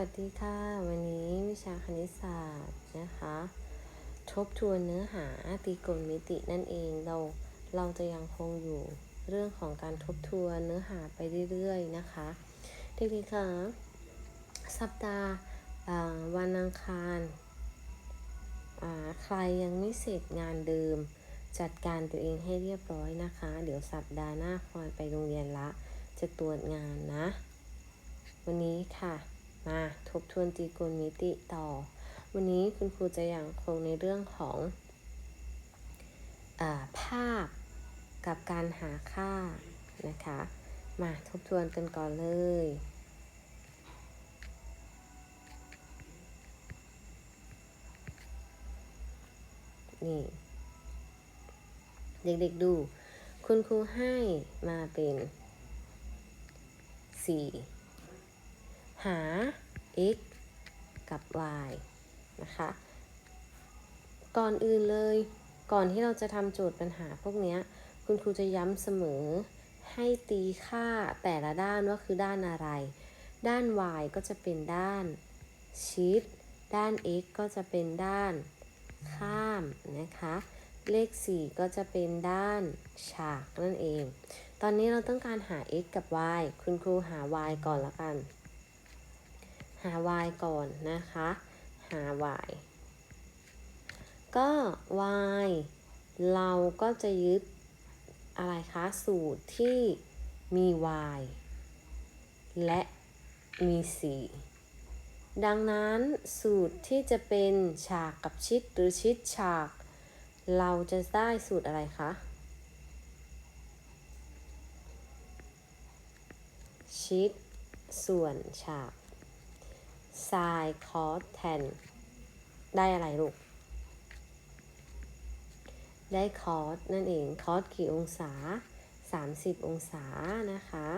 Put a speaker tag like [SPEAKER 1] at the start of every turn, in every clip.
[SPEAKER 1] วัสดีค่ะ วันนี้วิชาคณิตศาสตร์นะคะ ทบทวนเนื้อหาตรีโกณมิตินั่นเองเราเราจะยังคงอยู่เรื่องของการทบทวนเนื้อหาไปเรื่อยๆนะคะเด็กๆค่ะสัปดาห์วันอังคารใครยังไม่เสร็จงานเดิม จัดการตัวเองให้เรียบร้อยนะคะ เดี๋ยวสัปดาห์หน้าคอยไปโรงเรียนละ จะตรวจงานนะ วันนี้ค่ะ มาทบทวนตรีโกณมิติต่อ วันนี้คุณครูจะยังคงในเรื่องของอภาพกับการหาค่านะคะ มาทบทวนกันก่อนเลย นี่ เด็กๆดู คุณครูให้มาเป็น4 หา x กับ y นะคะ ก่อนอื่นเลย ก่อนที่เราจะทำโจทย์ปัญหาพวกนี้ คุณครูจะย้ำเสมอ ให้ตีค่าแต่ละด้านว่าคือด้านอะไร ด้าน y ก็จะเป็นด้านชิด ด้าน x ก็จะเป็นด้านข้ามนะคะ เลข 4 ก็จะเป็นด้านฉากนั่นเอง ตอนนี้เราต้องการหา x กับ y คุณครูหา y ก่อนละกัน หา y ก่อนนะคะ หา y ก็ y เราก็จะยึดอะไรคะ สูตรที่มี y และมี 4 ดังนั้นสูตรที่จะเป็นฉากกับชิดหรือชิดฉาก เราจะได้สูตรอะไรคะชิดส่วนฉาก sin cos tan ได้อะไรลูก ได้คอสนั่นเองคอสกี่องศา 30 องศานะคะ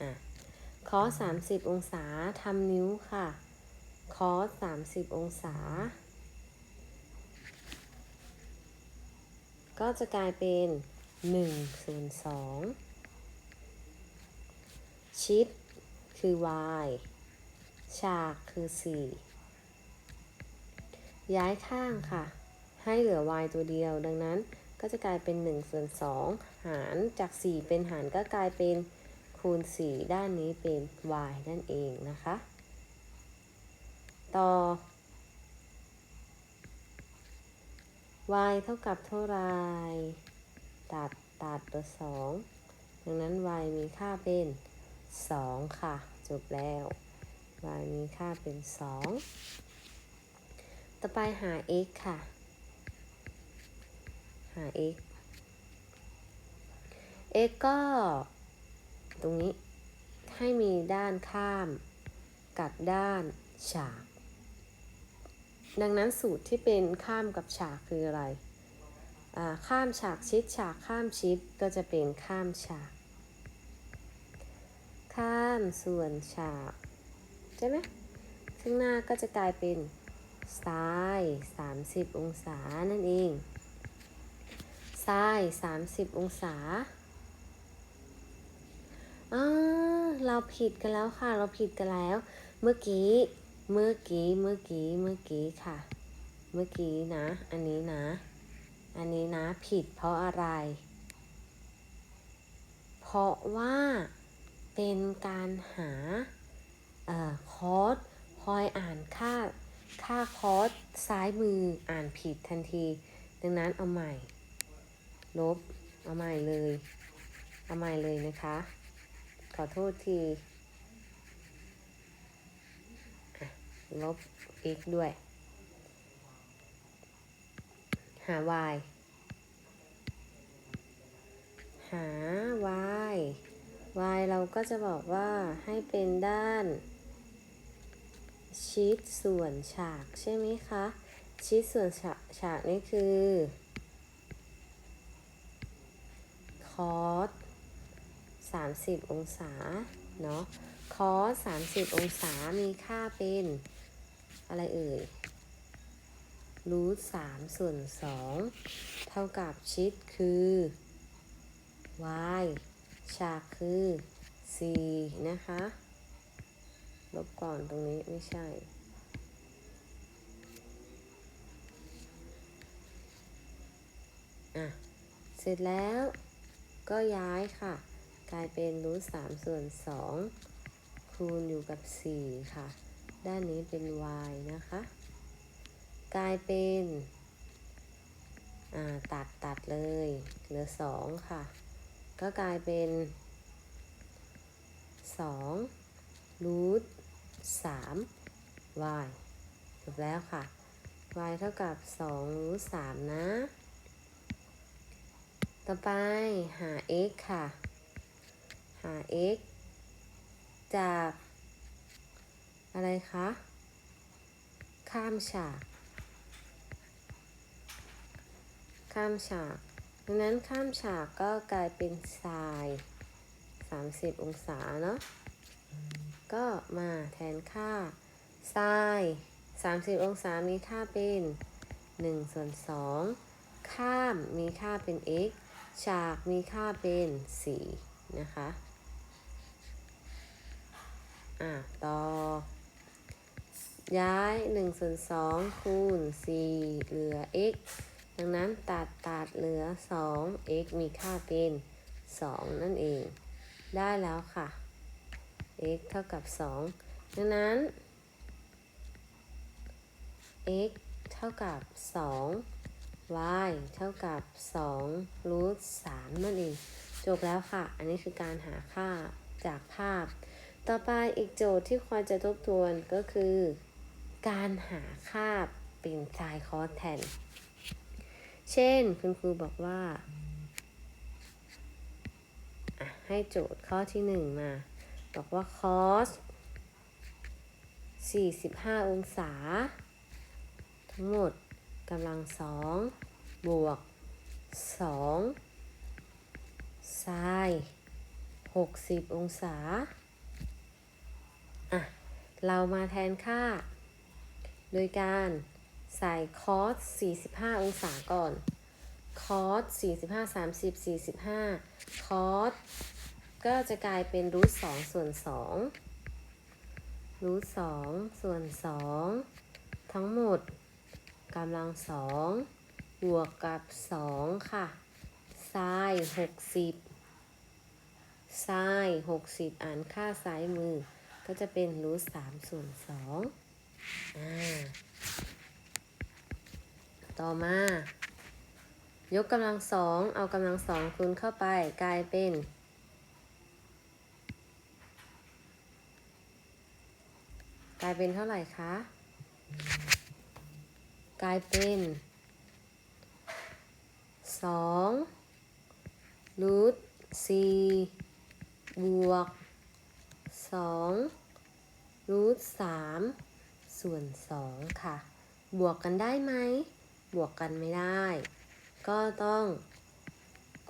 [SPEAKER 1] อะคอส30 องศาทำนิ้วค่ะคอส30 องศา ก็จะกลายเป็น 1 ส่วน2ชิดคือ y ฉากคือ 4 ย้ายข้างค่ะ ให้เหลือ y ตัวเดียว ดังนั้นก็จะกลายเป็น1ส่วน2หารจาก 4 เป็นหารก็กลายเป็นคูณ 4 ด้านนี้เป็น y นั่นเองนะคะ ต่อ y เท่ากับเท่าไร ตัดตัดตัว 2 ดังนั้น y มีค่าเป็น 2 ค่ะ จบแล้ว y มีค่าเป็น 2 ต่อไปหา x ค่ะ หา x x ก็ ตรงนี้ให้มีด้านข้ามกับด้านฉาก ดังนั้นสูตรที่เป็นข้ามกับฉากคืออะไร ข้ามฉากชิดฉากข้ามชิดก็จะเป็นข้ามฉาก ข้ามส่วนฉาก ใช่ไหมข้างหน้าก็จะกลายเป็นซ้าย30 องศานั่นเองซ้าย 30 องศาอ่าเราผิดกันแล้วค่ะ เราผิดกันแล้ว เมื่อกี้ เมื่อกี้ เมื่อกี้ เมื่อกี้ค่ะ เมื่อกี้นะ อันนี้นะ อันนี้นะ ผิดเพราะอะไร เพราะว่าเป็นการหา คอร์สพอยอ่านค่าค่าคอร์สซ้ายมืออ่านผิดทันที ดังนั้นเอาใหม่ ลบ เอาใหม่เลย เอาใหม่เลยนะคะ ขอโทษที ลบ x ด้วย หา y หา y y เราก็จะบอกว่าให้เป็นด้าน ชิดส่วนฉากใช่ไหมคะ ชิดส่วนฉากฉากนี่คือคอส30 องศา เนาะคอส30 องศา มีค่าเป็น อะไรเอ่ยรูท3ส่วน2เท่ากับชิดคือ y ฉากคือ4นะคะ ลบก่อนตรงนี้ไม่ใช่ อะ เสร็จแล้วก็ย้ายค่ะ กลายเป็นรูทสามส่วนสองคูณอยู่กับสี่ค่ะ ด้านนี้เป็น y นะคะ กลายเป็นอ่าตัดตัดเลย เหลือสองค่ะ ก็กลายเป็นสองรูท สาม y จบแล้วค่ะ y เท่ากับสองรูทสามนะ ต่อไปหา x ค่ะ หา x จาก อะไรคะ ข้ามฉาก ข้ามฉากดังนั้นข้ามฉากก็กลายเป็นไซน์30 องศาเนาะ ก็มาแทนค่าไซน์30 องศามีค่าเป็น1ส่วน2ข้ามมีค่าเป็น x ฉากมีค่าเป็น4นะคะ อะ ต่อ ย้าย1ส่วน2คูณ 4 เหลือ x ดังนั้นตัดตัดเหลือ 2 x มีค่าเป็น 2 นั่นเอง ได้แล้วค่ะ x เท่ากับ 2 ดังนั้น x เท่ากับ 2 y เท่ากับ2รูท3นั่นเอง จบแล้วค่ะ อันนี้คือการหาค่าจากภาพ ต่อไปอีกโจทย์ที่ควรจะทบทวนก็คือ การหาค่าเป็นไซน์คอสแทน เช่นคุณครูบอกว่า ให้โจทย์ข้อที่หนึ่งมา บอกว่า cos 45 องศา ทั้งหมดกำลังสองบวกสองไซน์60 องศา อะ เรามาแทนค่า โดยการใส่ cos 45 องศาก่อน cos 45 30 45 cos ก็จะกลายเป็นรูท2ส่วน2รูท2ส่วน2ทั้งหมดกำลังสองบวกกับ2ค่ะไซน์60ไซน์60อ่านค่าซ้ายมือ ก็จะเป็นรูท3ส่วน2อ่าต่อมา ยกกำลังสอง เอากำลังสองคูณเข้าไปกลายเป็น กลายเป็นเท่าไหร่คะ กลายเป็นสองรูทสี่บวกสองรูทสามส่วนสองค่ะ บวกกันได้ไหม บวกกันไม่ได้ ก็ต้อง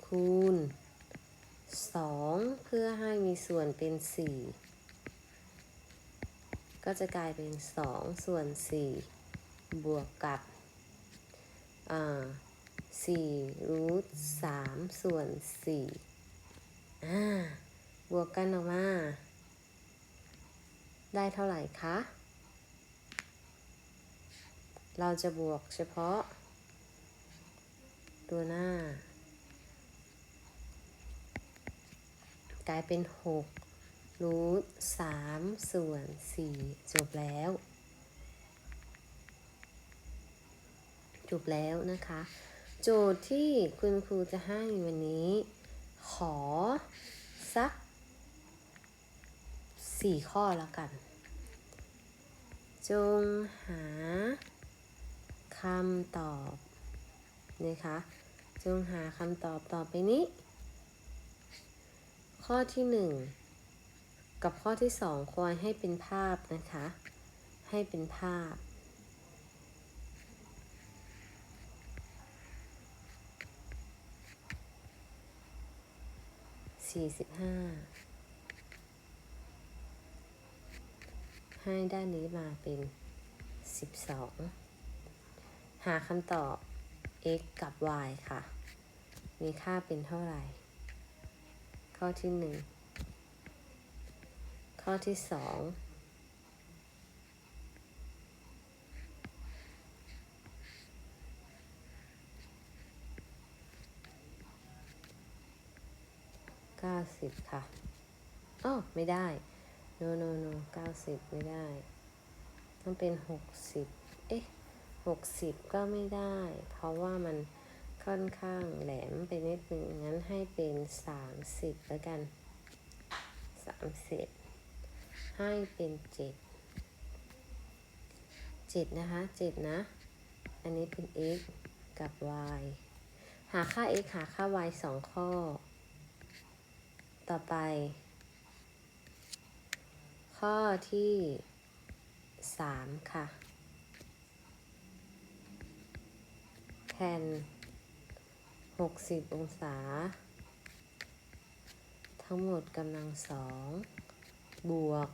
[SPEAKER 1] คูณ 2 เพื่อให้มีส่วนเป็น 4 ก็จะกลายเป็น 2 ส่วน 4 บวกกับอ่รูท3ส่วน4อ่าบวกกันออกมา ได้เท่าไหร่คะ เราจะบวกเฉพาะ ตัวหน้า กลายเป็น6 รูท3ส่วน4จบแล้ว จบแล้วนะคะ โจทย์ที่คุณครูจะให้วันนี้ ขอสัก4ข้อแล้วกัน จงหาคำตอบนะคะ จงหาคำตอบต่อไปนี้ ข้อที่หนึ่ง กับข้อที่สองควรให้เป็นภาพนะคะ ให้เป็นภาพ สี่สิบห้า ให้ด้านนี้มาเป็นสิบสอง หาคำตอบ x กับ y ค่ะ มีค่าเป็นเท่าไหร่ ข้อที่หนึ่ง ข้อที่สองเก้าสิบค่ะอ๋อไม่ได้ no no no เก้าสิบไม่ได้ ต้องเป็นหกสิบเอ๊ะหกสิบก็ไม่ได้ เพราะว่ามันค่อนข้างแหลมไปนิดนึงงั้นให้เป็นสามสิบแล้วกันสามสิบ ให้เป็นเจ็ดเจ็ดนะคะเจ็ดนะ อันนี้เป็น x กับ y หาค่า x หาค่า y สองข้อ ต่อไป ข้อที่สามค่ะแทนหกสิบองศา ทั้งหมดกำลังสองบวก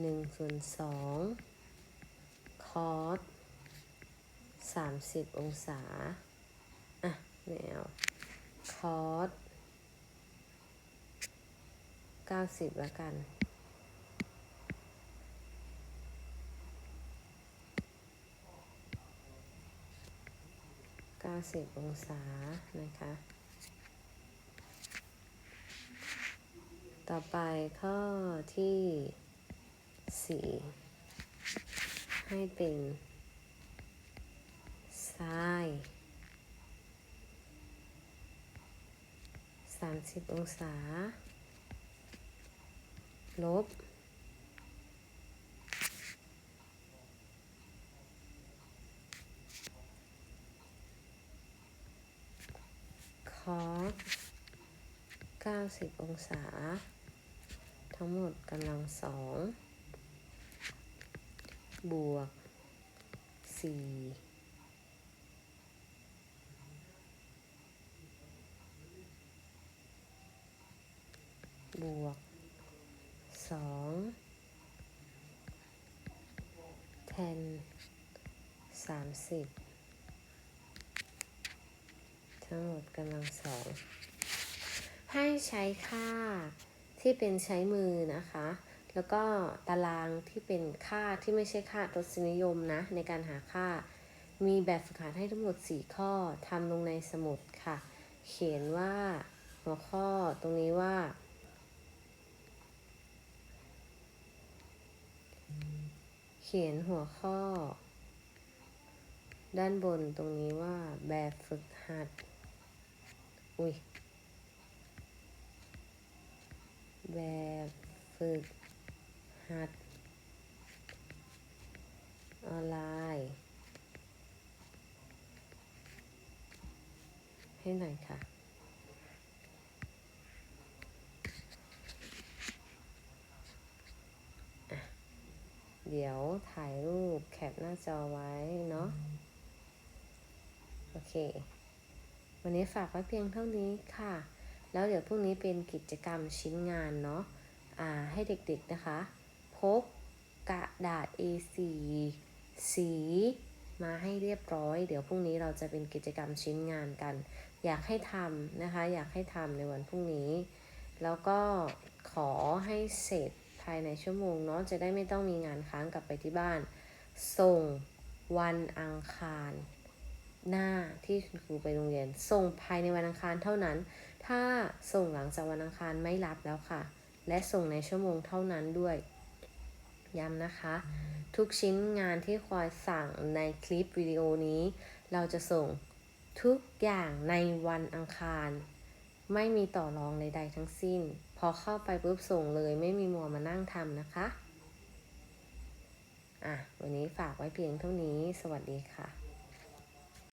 [SPEAKER 1] หนึ่งส่วนสองคอสสามสิบองศา อะไม่เอาคอสเก้าสิบแล้วกันเก้าสิบองศา นะคะ ต่อไปข้อที่ สี ให้เป็นซ้ายสามสิบองศา ลบคอส90 องศา ทั้งหมดกำลังสอง บวก4บวก2แทน30ทั้งหมดกำลังสองให้ใช้ค่าที่เป็นใช้มือนะคะ แล้วก็ตารางที่เป็นค่าที่ไม่ใช่ค่าทศนิยมนะ ในการหาค่า มีแบบฝึกหัดให้ทั้งหมด 4 ข้อทำลงในสมุดค่ะ เขียนว่าหัวข้อตรงนี้ว่า เขียนหัวข้อ ด้านบนตรงนี้ว่าแบบฝึกหัด อุ้ยแบบฝึก หัดออนไลน์ ให้หน่อยค่ะเดี๋ยวถ่ายรูปแคปหน้าจอไว้เนาะโอเค วันนี้ฝากไว้เพียงเท่านี้ค่ะ แล้วเดี๋ยวพรุ่งนี้เป็นกิจกรรมชิ้นงานเนาะอ่าให้เด็กๆนะคะ กกระดาษ A4 สีมาให้เรียบร้อย เดี๋ยวพรุ่งนี้เราจะเป็นกิจกรรมชิ้นงานกัน อยากให้ทำนะคะ อยากให้ทำในวันพรุ่งนี้ แล้วก็ขอให้เสร็จภายในชั่วโมงเนาะจะได้ไม่ต้องมีงานค้างกลับไปที่บ้าน ส่งวันอังคาร หน้าที่คุณครูไปโรงเรียน ส่งภายในวันอังคารเท่านั้น ถ้าส่งหลังจากวันอังคารไม่รับแล้วค่ะ และส่งในชั่วโมงเท่านั้นด้วย ย้ำนะคะ ทุกชิ้นงานที่คอยสั่งในคลิปวิดีโอนี้ เราจะส่งทุกอย่างในวันอังคาร ไม่มีต่อรองใดๆทั้งสิ้น พอเข้าไปปุ๊บส่งเลยไม่มีมัวมานั่งทำนะคะอะวันนี้ฝากไว้เพียงเท่านี้ สวัสดีค่ะ